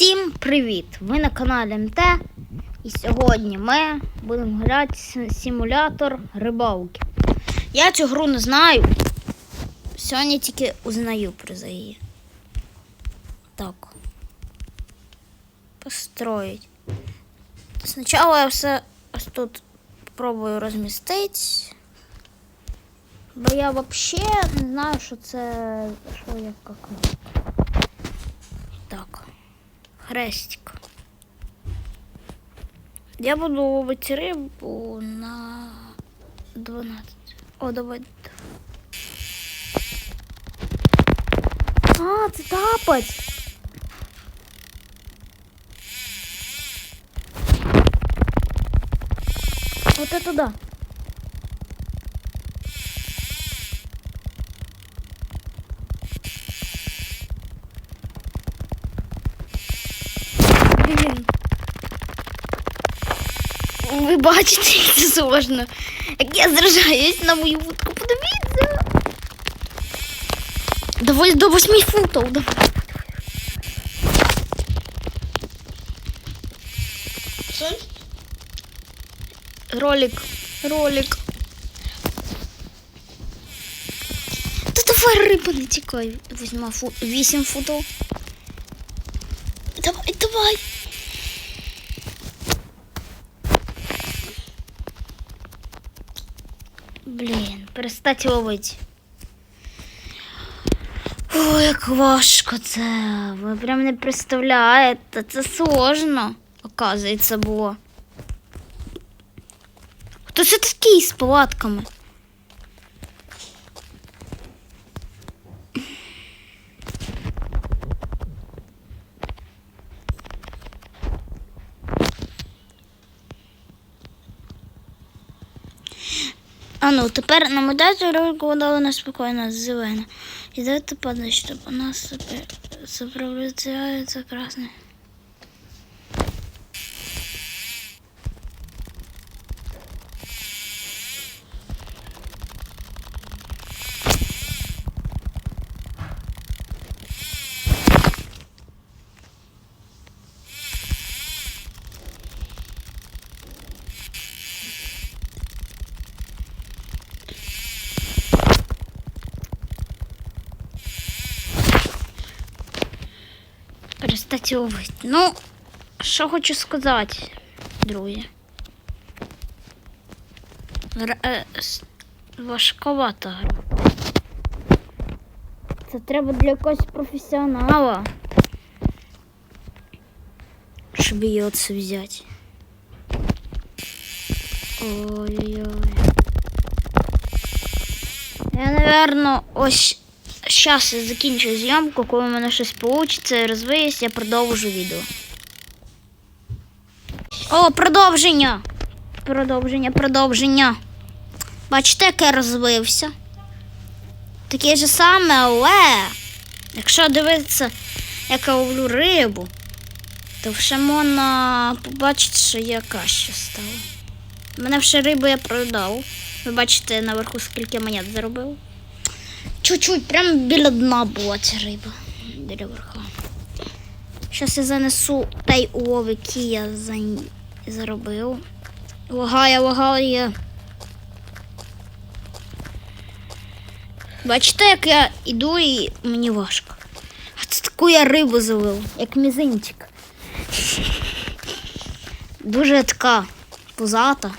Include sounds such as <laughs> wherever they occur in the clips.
Всім привіт! Ви на каналі МТ. І сьогодні ми будемо грати симулятор рибалки. Я цю гру не знаю. Сьогодні тільки узнаю про її. Так. Построїть. Спочатку я все ось тут спробую розмістити. Бо я взагалі не знаю, що це. Що я як. Так. Хрестик. Я буду ловити рибу на 12. О, давай. А, це тапать. Вот это да. Ви бачите, як <laughs> це сложно. Як я зражаюсь на мою вудку, подивіться. Давай до 8 футів. Давай. Ролик. Ролик. Та давай риба не тікай. Візьма фу... 8 футів. Давай, давай. Блін, перестать ловити. Ой, як важко це. Ви прям не представляєте. Це сложно, оказується, було. Хто це такий з палатками? А ну, тепер намотайте руку, вода вона спокійно зелена. І давайте падать, щоб вона себе сопротивляється красне. Перестати ловити. Ну, що хочу сказати, друзі. Е, важковата гра. Це треба для якогось професіонала. Щоб її оце взяти. Ой-ой-ой. Я, наверно, ось Зараз я закінчу зйомку, коли в мене щось вийде, розвиюсь, я продовжу відео. О, продовження! Продовження, продовження. Бачите, як я розвився? Таке ж саме, але якщо дивитися, як я ловлю рибу, то вже можна побачити, що я краще стала. У мене вже рибу я продав. Ви бачите наверху, скільки монет заробив. Чуть-чуть, прям біля дна була ця риба. Біля верха. Зараз я занесу той улов, який я за... заробив. Лагає, лагає. Бачите, як я йду і мені важко. А це таку я рибу зловив, як мізинчик. Дуже така пузата.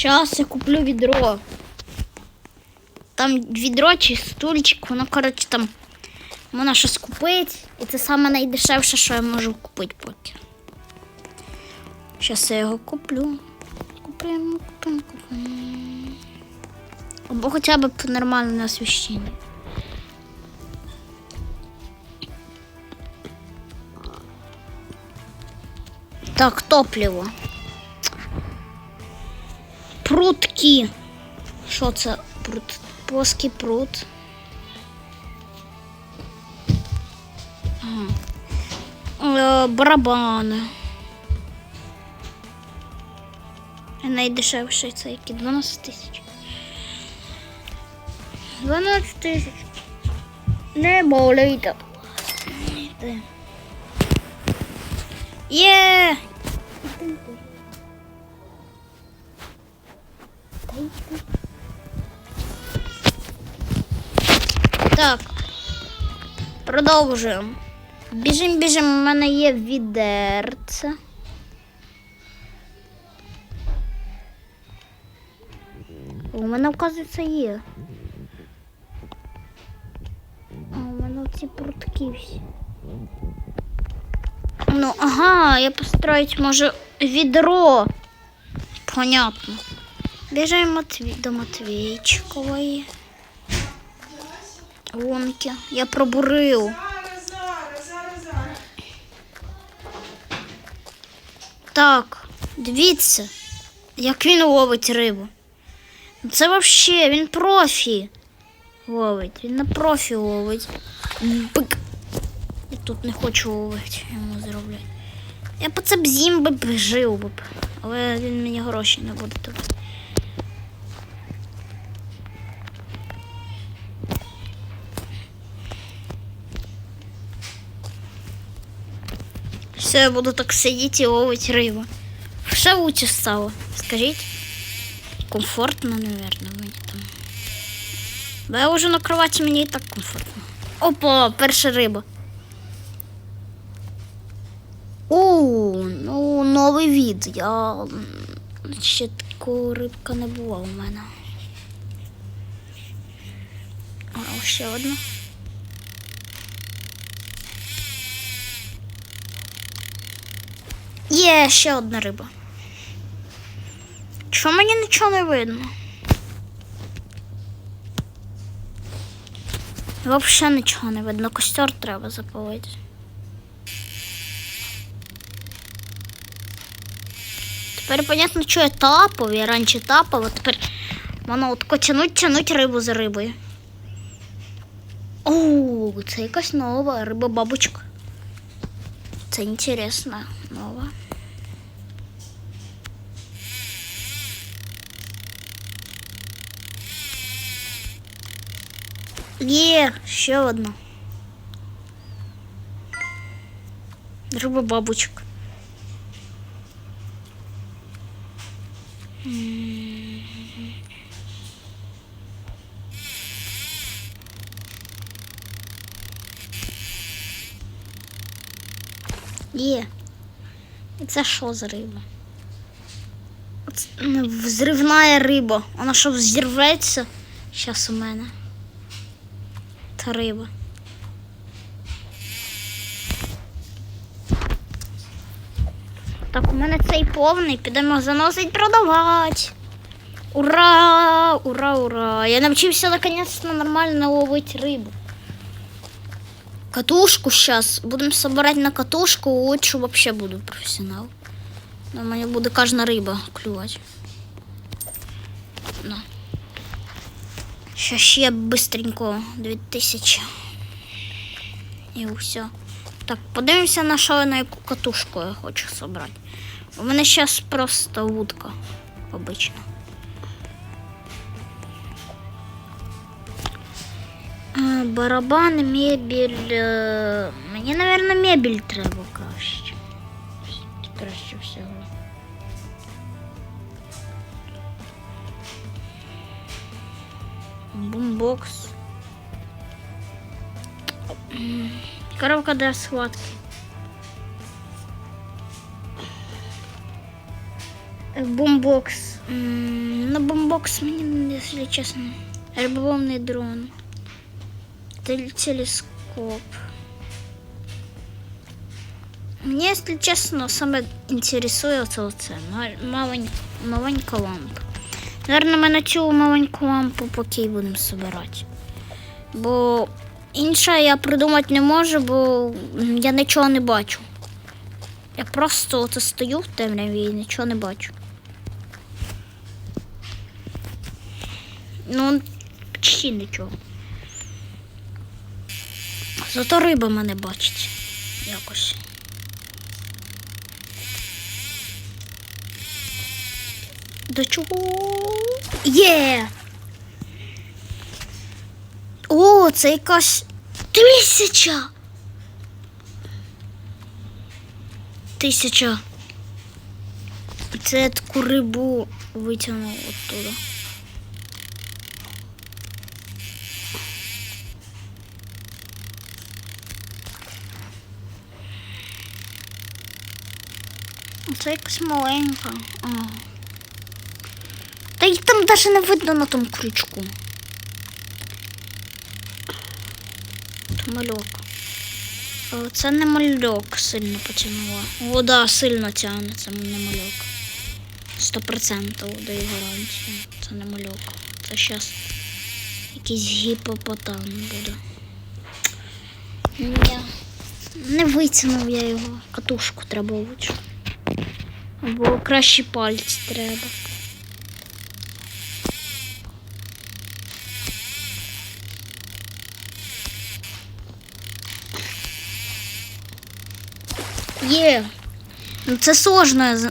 Сейчас я куплю відро. Там відро чи стульчик, воно, коротше, там можна щось купити. І це саме найдешевше, що я можу купити поки. Зараз я його куплю. Купимо, купимо, купимо. Або хоча б нормальне освіщення. Так, топливо. Прутки. Що це? Прут? Плоский прут. Ага. Е, барабани. Найдешевший це який 12 тисяч. 12 тисяч. Не болейте. Є! Так. Продовжуємо. Біжим, біжим, у мене є відерце. У мене, оказується, є. А у мене ці прутки всі. Ну, ага, я построить може відро. Понятно. Матві... до Матвійчикової. Гонки. Я пробурив. Так, дивіться, як він ловить рибу. Це взагалі, він профі ловить. Він на профі ловить. Бик. Я тут не хочу ловити, йому зроблять. Я б це б з'їм би жив би. Але він мені гроші не буде Все, я буду так сидіти і ловити рибу. Все лучше стало, скажіть. Комфортно, наверное, мені там. Бо я вже на кроваті мені і так комфортно. Опа, перша риба. У, ну новий від. Я ще такого рибка не була у мене. А, ще одна. Є ще одна риба. Чому мені нічого не видно? Взагалі нічого не видно. Костер треба запалити. Тепер понятно, що я тапав. Я раніше тапав, а тепер воно отко тянуть, тянуть рибу за рибою. О, це якась нова риба-бабочка. Це інтересна нова. Є, ще одна. Риба бабочка. Це що за риба? Ну, Взривна риба. Вона що взірветься? Зараз у мене. Та риба. Так, у мене цей повний, підемо заносить продавати. Ура! Ура, ура! Я навчився наконец-то нормально ловити рибу. Катушку сейчас. Будемо собирати на катушку, лучше вообще буду професіонал. На мене буде кожна риба клювати. На. Ще ще быстренько 2000. І все. Так, подивимося на що на яку катушку я хочу собрати. У мене зараз просто вудка обична. Барабан, мебель. е, Мені, мабуть, мебель треба краще. Краще всього. Бумбокс. Коробка для схватки. Бумбокс. На бумбокс мені, якщо чесно. Риболовний дрон. Теле- Телескоп. Мне, если честно, саме інтересує оце, оце мал- маленька, маленька лампа. Наверно, ми на цю маленьку лампу поки будемо збирати. Бо інше я придумати не можу, бо я нічого не бачу. Я просто оце стою в темряві і нічого не бачу. Ну, почти нічого. Зато риба мене бачить якось. До чого? Є! О, це якась тисяча. Тисяча. Це таку рибу витягнув оттуда. Це якась маленька. А. Та їх там навіть не видно на тому крючку. Це мальок. Це не мальок сильно потягнула. О, да, сильно тягне, це не мальок. Сто процентів даю гарантію. Це не мальок. Це зараз якийсь гіпопотам буде. Ні. Не витягнув я його. Катушку треба лучше. Або кращі пальці треба. Є. Ну це сложно.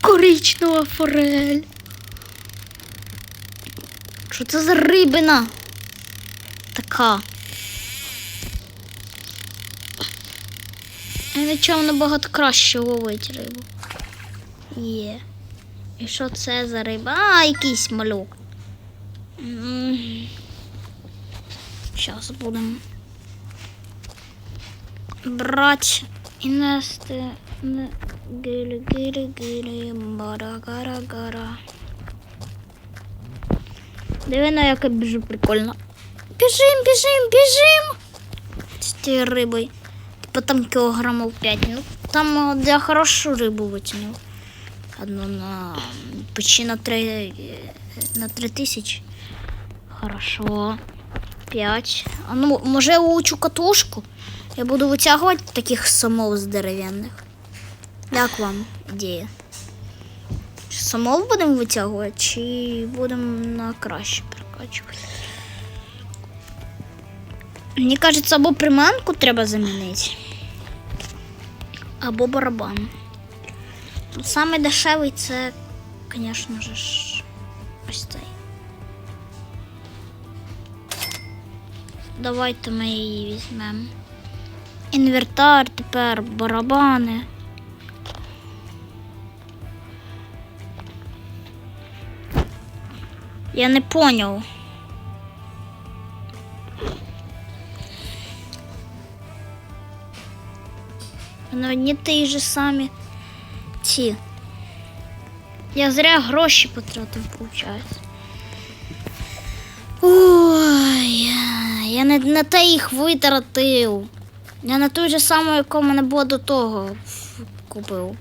Коричнева форель. Що це за рибина? Така. Відчув набагато краще ловить рибу. Є. І що це за риба? А, якийсь малюк. Зараз будемо брати і нести. Не- Гири, гири, гири, бара, гара. Диви, на як біжу прикольно. Біжим, біжим, біжим. З тією рибою. Типа там кілограмів 5. Ну, там е, я хорошу рибу витягнув. Одну на почти на 3, на 3 тисячі. Хорошо. 5. А ну, може я улучшу катушку? Я буду витягувати таких самов здоровенних. Як вам ідея? Чи самов будемо витягувати, чи будемо на краще прокачувати? Мені кажеться, або приманку треба замінити, або барабан. Саме дешевий це, звісно ж, ось цей. Давайте ми її візьмемо. Інвертар, тепер барабани. Я не поняв. Ну, одні ті ж самі ці. Я зря гроші потратив, виходить. Ой, я не на те їх витратив. Я на той же самий, яка в мене було до того купив.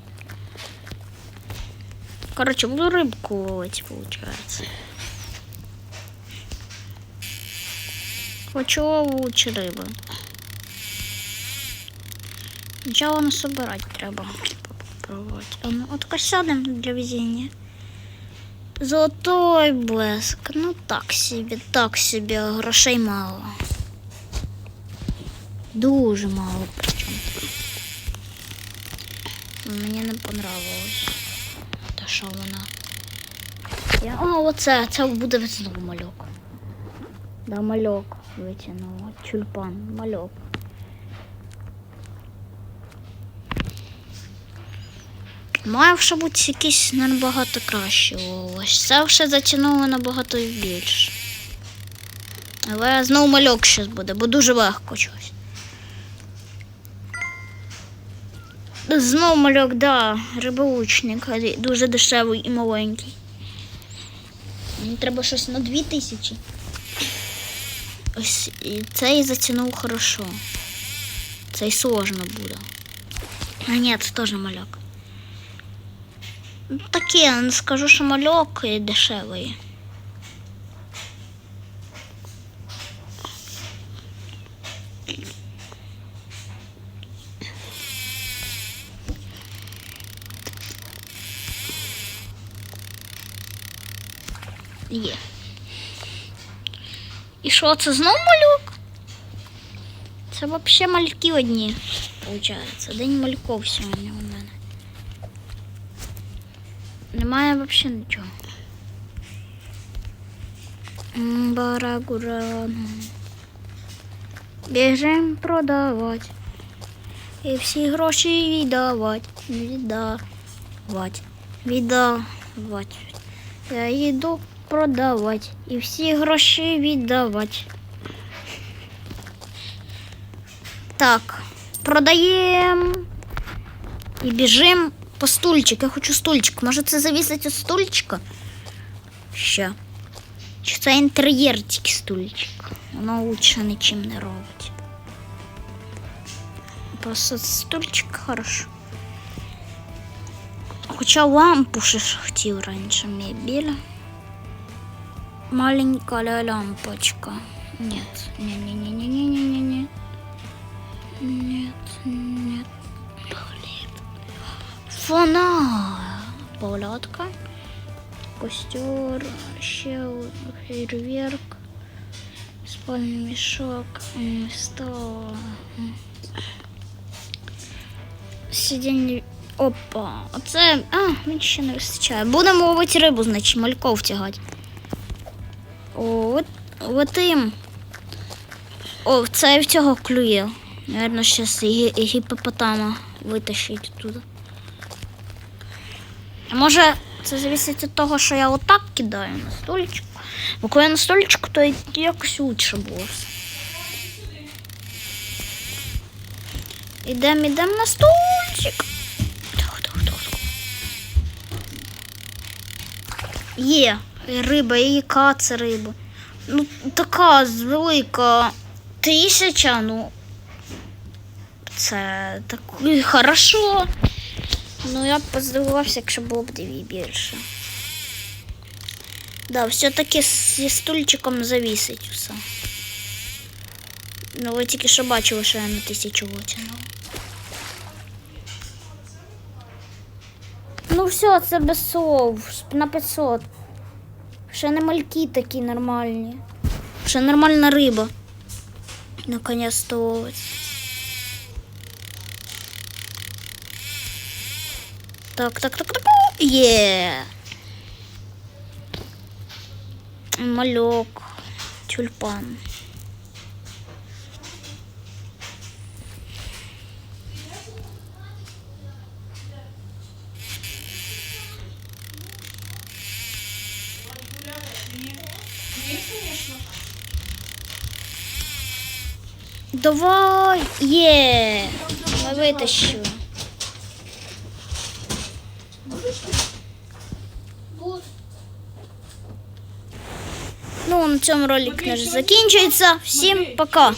Коротше, буду рибку ловити, виходить. Хочу лучше риби. Сначала насобирать треба. Попробувати. Ну, от сядем для везения. Золотой блеск. Ну так собі, так собі, грошей мало. Дуже мало причому. Мені не понравилось. Та що вона? Я... О, оце, це буде знову мальок. Да, мальок витягнула. Тюльпан, мальок. Має вже бути якийсь набагато краще ось. Це вже затягнуло набагато більше. Але знову мальок щось буде, бо дуже легко щось. Знову мальок, да, рибоучник, але дуже дешевий і маленький. Мені треба щось на дві тисячі. Ось і цей затягнув хорошо. Цей сложно буде. А ні, це теж мальок. Таке, не скажу, що мальок дешевий. Є. І що, це знов малюк? Це взагалі мальки одні, виходить. День мальков сьогодні. Немає взагалі нічого. М, Барагурану. Біжим продавати. І всі гроші віддавати. Віддавати. Віддавати. Я їду продавати. І всі гроші віддавати. Так, продаємо. І біжим по стульчик. Я хочу стульчик. Може це завісить від стульчика? Ще. Чи це інтер'єр тільки стульчик? Воно лучше нічим не робить. Просто стульчик хорошо. Хоча лампу ще ж хотів раніше мебель. Маленькая лампочка. Нет, не-не-не-не-не-не-не. Нет, нет. Хлеб. Фонарь. Палатка. Костер. Ще фейерверк. Спальний мішок. Стол. Сидіння. Опа. Оце. А, мені ще не вистачає. Будемо ловити рибу, значить, мальков тягати. О, от, от. О, це в цього клює. Наверно, зараз гі- гіпопотама витащить туди. Може, це залежить від того, що я отак кидаю на стульчик. Бо коли я на стульчик, то якось лучше було. Ідемо, ідемо на стульчик. Є риба, і яка це риба. Ну, така велика тисяча, ну. Це так і хорошо. Ну, я б поздивувався, якщо було б дві більше. Да, все-таки зі стульчиком завісить все. Ну, ви тільки що бачили, що я на тисячу витягнула. Ну все, це без слов. На 500. Ще не мальки такі нормальні. Ще нормальна риба. Наконец-то ловить. Так, так, так, так. Є. Мальок. Тюльпан. Є, звісно. Давай! Є! Ми витащили. Цьому ролик наш закінчується. Всім пока!